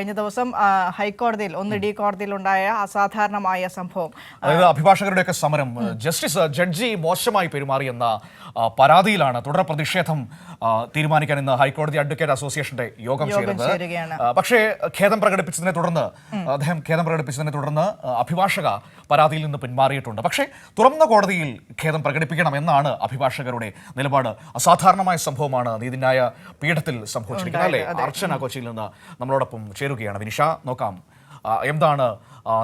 കഴിഞ്ഞ ദിവസം ഹൈക്കോടതിയിൽ ഒന്ന് ഡി കോടതിയിൽ ഉണ്ടായ അസാധാരണമായ സംഭവം. അതായത് അഭിഭാഷകരുടെയൊക്കെ സമരം ജസ്റ്റിസ് ജഡ്ജി മോശമായി പെരുമാറിയെന്ന പരാതിയിലാണ് തുടർ പ്രതിഷേധം തീരുമാനിക്കാൻ ഇന്ന് ഹൈക്കോടതി അഡ്വക്കേറ്റ് അസോസിയേഷന്റെ യോഗം ചേരുന്നത്. പക്ഷേ ഖേദം പ്രകടിപ്പിച്ചതിനെ തുടർന്ന് അദ്ദേഹം ഖേദം പ്രകടിപ്പിച്ചതിനെ തുടർന്ന് അഭിഭാഷക പരാതിയിൽ നിന്ന് പിന്മാറിയിട്ടുണ്ട്. പക്ഷേ തുറന്ന കോടതിയിൽ ഖേദം പ്രകടിപ്പിക്കണം എന്നാണ് അഭിഭാഷകരുടെ നിലപാട്. അസാധാരണമായ സംഭവമാണ് നീതിന്യായ പീഠത്തിൽ സംഭവിച്ചിരിക്കുന്നത് അല്ലേ? അർച്ചന കൊച്ചിയിൽ നിന്ന് നമ്മളോടൊപ്പം ചേരുകയാണ് വിനിഷ നോക്കാം. എന്താണ്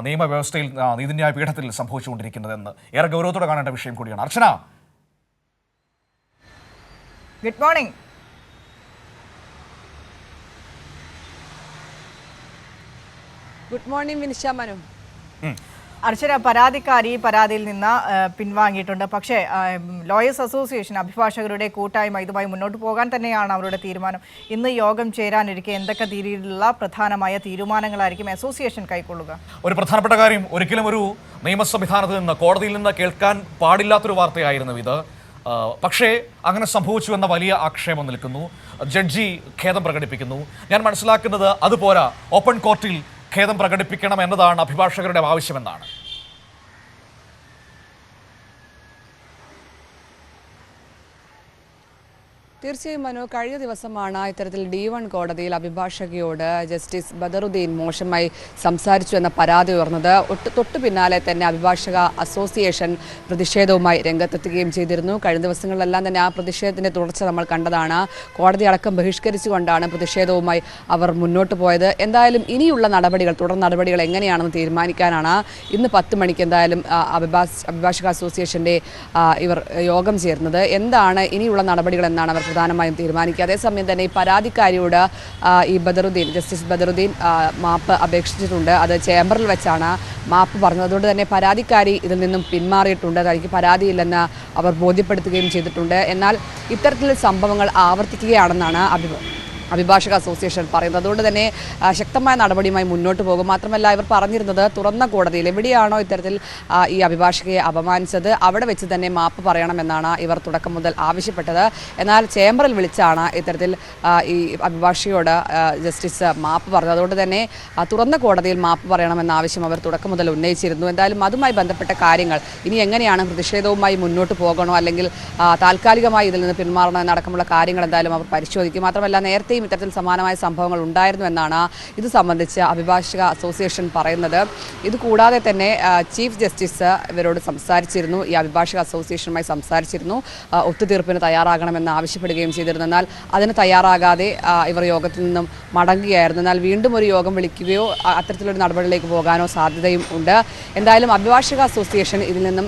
നിയമവ്യവസ്ഥയിൽ നീതിന്യായ പീഠത്തിൽ സംഭവിച്ചുകൊണ്ടിരിക്കുന്നതെന്ന്. ഏറെ ഗൗരവത്തോടെ കാണേണ്ട വിഷയം കൂടിയാണ്. Archana. Good morning good morning Vinisha Manu. Archana പരാതിക്കാരി പരാതിയിൽ നിന്ന് പിൻവാങ്ങിയിട്ടുണ്ട്. പക്ഷേ ലോയേഴ്സ് അസോസിയേഷൻ അഭിഭാഷകരുടെ കൂട്ടായ്മ ഇതുമായി മുന്നോട്ട് പോകാൻ തന്നെയാണ് അവരുടെ തീരുമാനം. ഇന്ന് യോഗം ചേരാനിരിക്കെ എന്തൊക്കെ രീതിയിലുള്ള പ്രധാനമായ തീരുമാനങ്ങളായിരിക്കും അസോസിയേഷൻ കൈക്കൊള്ളുക? ഒരു പ്രധാനപ്പെട്ട കാര്യം ഒരിക്കലും ഒരു നിയമ സംവിധാനത്തിൽ നിന്ന് കോടതിയിൽ നിന്ന് കേൾക്കാൻ പാടില്ലാത്തൊരു വാർത്തയായിരുന്നു ഇത്. പക്ഷേ അങ്ങനെ സംഭവിച്ചു എന്ന വലിയ ആക്ഷേപം നിൽക്കുന്നു. ജഡ്ജി ഖേദം പ്രകടിപ്പിക്കുന്നു. ഞാൻ മനസ്സിലാക്കുന്നത് അതുപോരാ ഓപ്പൺ കോർട്ടിൽ ഖേദം പ്രകടിപ്പിക്കണം എന്നതാണ് അഭിഭാഷകരുടെ ആവശ്യമെന്നാണ്. തീർച്ചയായും മനു കഴിഞ്ഞ ദിവസമാണ് ഇത്തരത്തിൽ ഡി വൺ കോടതിയിൽ അഭിഭാഷകയോട് ജസ്റ്റിസ് ബദറുദ്ദീൻ മോശമായി സംസാരിച്ചു എന്ന പരാതി ഉയർന്നത്. തൊട്ടു പിന്നാലെ തന്നെ അഭിഭാഷക അസോസിയേഷൻ പ്രതിഷേധവുമായി രംഗത്തെത്തുകയും ചെയ്തിരുന്നു. കഴിഞ്ഞ ദിവസങ്ങളിലെല്ലാം തന്നെ ആ പ്രതിഷേധത്തിന്റെ തുടർച്ച നമ്മൾ കണ്ടതാണ്. കോടതി അടക്കം ബഹിഷ്കരിച്ചുകൊണ്ടാണ് പ്രതിഷേധവുമായി അവർ മുന്നോട്ട് പോയത്. എന്തായാലും ഇനിയുള്ള നടപടികൾ തുടർ നടപടികൾ എങ്ങനെയാണെന്ന് തീരുമാനിക്കാനാണ് ഇന്ന് പത്ത് മണിക്ക് എന്തായാലും അഭിഭാഷ അഭിഭാഷക അസോസിയേഷന്റെ ഇവർ യോഗം ചേർന്നത് എന്താണ് ഇനിയുള്ള നടപടികൾ എന്നാണ് അവർ പ്രധാനമായും തീരുമാനിക്കുക. അതേസമയം തന്നെ ഈ പരാതിക്കാരിയോട് ഈ ബദറുദ്ദീൻ ജസ്റ്റിസ് ബദറുദ്ദീൻ മാപ്പ് അപേക്ഷിച്ചിട്ടുണ്ട്. അത് ചേംബറിൽ വെച്ചാണ് മാപ്പ് പറഞ്ഞത്. അതുകൊണ്ട് തന്നെ പരാതിക്കാരി ഇതിൽ നിന്നും പിന്മാറിയിട്ടുണ്ട്. തനിക്ക് പരാതിയില്ലെന്ന് അവർ ബോധ്യപ്പെടുത്തുകയും ചെയ്തിട്ടുണ്ട്. എന്നാൽ ഇത്തരത്തിലുള്ള സംഭവങ്ങൾ ആവർത്തിക്കുകയാണെന്നാണ് അഭിപ്രായം. അഭിഭാഷക അസോസിയേഷൻ പറയുന്നത്. അതുകൊണ്ട് തന്നെ ശക്തമായ നടപടിയുമായി മുന്നോട്ട് പോകും. മാത്രമല്ല ഇവർ പറഞ്ഞിരുന്നത് തുറന്ന കോടതിയിൽ എവിടെയാണോ ഇത്തരത്തിൽ ഈ അഭിഭാഷകയെ അപമാനിച്ചത് അവിടെ വെച്ച് തന്നെ മാപ്പ് പറയണമെന്നാണ് ഇവർ തുടക്കം മുതൽ ആവശ്യപ്പെട്ടത്. എന്നാൽ ചേംബറിൽ വിളിച്ചാണ് ഇത്തരത്തിൽ ഈ അഭിഭാഷകയോട് ജസ്റ്റിസ് മാപ്പ് പറഞ്ഞത്. അതുകൊണ്ട് തന്നെ തുറന്ന കോടതിയിൽ മാപ്പ് പറയണമെന്ന ആവശ്യം അവർ തുടക്കം മുതൽ ഉന്നയിച്ചിരുന്നു. എന്തായാലും അതുമായി ബന്ധപ്പെട്ട കാര്യങ്ങൾ ഇനി എങ്ങനെയാണ് പ്രതിഷേധവുമായി മുന്നോട്ട് പോകണോ അല്ലെങ്കിൽ താൽക്കാലികമായി ഇതിൽ നിന്ന് പിന്മാറണോ എന്നടക്കമുള്ള കാര്യങ്ങൾ എന്തായാലും അവർ പരിശോധിക്കും. മാത്രമല്ല നേരത്തെയും ഇത്തരത്തിൽ സമാനമായ സംഭവങ്ങൾ ഉണ്ടായിരുന്നു എന്നാണ് ഇത് സംബന്ധിച്ച് അഭിഭാഷക അസോസിയേഷൻ പറയുന്നത്. ഇത് കൂടാതെ തന്നെ ചീഫ് ജസ്റ്റിസ് ഇവരോട് സംസാരിച്ചിരുന്നു. ഈ അഭിഭാഷക അസോസിയേഷനുമായി സംസാരിച്ചിരുന്നു. ഒത്തുതീർപ്പിന് തയ്യാറാകണമെന്ന് ആവശ്യപ്പെടുകയും ചെയ്തിരുന്നെന്നാൽ അതിന് തയ്യാറാകാതെ ഇവർ യോഗത്തിൽ നിന്നും മടങ്ങുകയായിരുന്നു. എന്നാൽ വീണ്ടും ഒരു യോഗം വിളിക്കുകയോ അത്തരത്തിലൊരു നടപടിയിലേക്ക് പോകാനോ സാധ്യതയും ഉണ്ട്. എന്തായാലും അഭിഭാഷക അസോസിയേഷൻ ഇതിൽ നിന്നും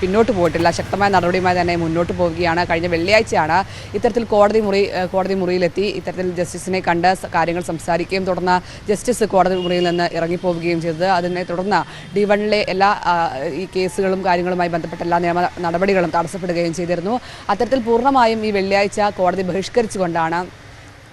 പിന്നോട്ട് പോയിട്ടില്ല. ശക്തമായ നടപടിയുമായി തന്നെ മുന്നോട്ട് പോവുകയാണ്. കഴിഞ്ഞ വെള്ളിയാഴ്ചയാണ് ഇത്തരത്തിൽ കോടതി മുറി കോടതി മുറിയിലെത്തി. ഇത്തരത്തിൽ ജസ്റ്റിസിനെ കണ്ട് കാര്യങ്ങൾ സംസാരിക്കുകയും തുടർന്ന് ജസ്റ്റിസ് കോടതി മുറിയിൽ നിന്ന് ഇറങ്ങിപ്പോവുകയും ചെയ്തത്. അതിനെ തുടർന്ന് ഡി വണ്ണിലെ എല്ലാ ഈ കേസുകളും കാര്യങ്ങളുമായി ബന്ധപ്പെട്ട എല്ലാ നിയമ നടപടികളും തടസ്സപ്പെടുകയും ചെയ്തിരുന്നു. അത്തരത്തിൽ പൂർണമായും ഈ വെള്ളിയാഴ്ച കോടതി ബഹിഷ്കരിച്ചുകൊണ്ടാണ്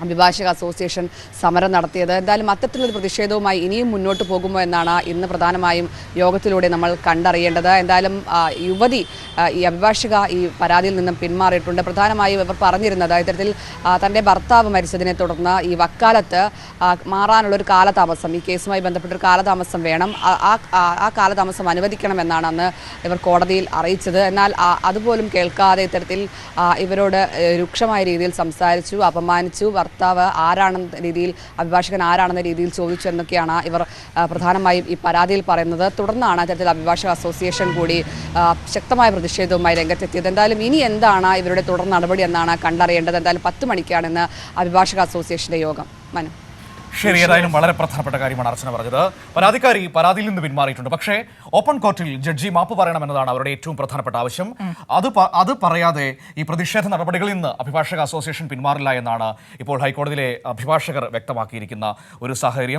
അഭിഭാഷക അസോസിയേഷൻ സമരം നടത്തിയത്. എന്തായാലും അത്തരത്തിലൊരു പ്രതിഷേധവുമായി ഇനിയും മുന്നോട്ട് പോകുമോ എന്നാണ് ഇന്ന് പ്രധാനമായും യോഗത്തിലൂടെ നമ്മൾ കണ്ടറിയേണ്ടത്. എന്തായാലും യുവതി ഈ അഭിഭാഷക ഈ പരാതിയിൽ നിന്നും പിന്മാറിയിട്ടുണ്ട്. പ്രധാനമായും ഇവർ പറഞ്ഞിരുന്നത് ഇത്തരത്തിൽ തന്റെ ഭർത്താവ് മരിച്ചതിനെ തുടർന്ന് ഈ വക്കാലത്ത് മാറാനുള്ളൊരു കാലതാമസം ഈ കേസുമായി ബന്ധപ്പെട്ടൊരു കാലതാമസം വേണം. ആ- കാലതാമസം അനുവദിക്കണമെന്നാണ് അന്ന് ഇവർ കോടതിയിൽ അറിയിച്ചത്. എന്നാൽ അതുപോലും കേൾക്കാതെ ഇത്തരത്തിൽ ഇവരോട് രൂക്ഷമായ രീതിയിൽ സംസാരിച്ചു അപമാനിച്ചു ഭർത്താവ് ആരാണെന്ന രീതിയിൽ അഭിഭാഷകൻ ആരാണെന്ന രീതിയിൽ ചോദിച്ചു എന്നൊക്കെയാണ് ഇവർ പ്രധാനമായും ഈ പരാതിയിൽ പറയുന്നത്. തുടർന്നാണ് അത്തരത്തിൽ അഭിഭാഷക അസോസിയേഷൻ കൂടി ശക്തമായ പ്രതിഷേധവുമായി രംഗത്തെത്തിയത്. എന്തായാലും ഇനി എന്താണ് ഇവരുടെ തുടർ നടപടി എന്നാണ് കണ്ടറിയേണ്ടത്. എന്തായാലും പത്ത് മണിക്കാണ് ഇന്ന് അഭിഭാഷക അസോസിയേഷന്റെ യോഗം. മനു. ശരി ഏതായാലും വളരെ പ്രധാനപ്പെട്ട കാര്യമാണ് അർച്ചന പറഞ്ഞത്. പരാതിക്കാരി പരാതിയിൽ നിന്ന് പിന്മാറിയിട്ടുണ്ട്. പക്ഷേ ഓപ്പൺ കോർട്ടിൽ ജഡ്ജി മാപ്പ് പറയണമെന്നതാണ് അവരുടെ ഏറ്റവും പ്രധാനപ്പെട്ട ആവശ്യം. അത് അത് പറയാതെ ഈ പ്രതിഷേധ നടപടികളിൽ നിന്ന് അഭിഭാഷക അസോസിയേഷൻ പിന്മാറില്ല എന്നാണ് ഇപ്പോൾ ഹൈക്കോടതിയിലെ അഭിഭാഷകർ വ്യക്തമാക്കിയിരിക്കുന്ന ഒരു സാഹചര്യം.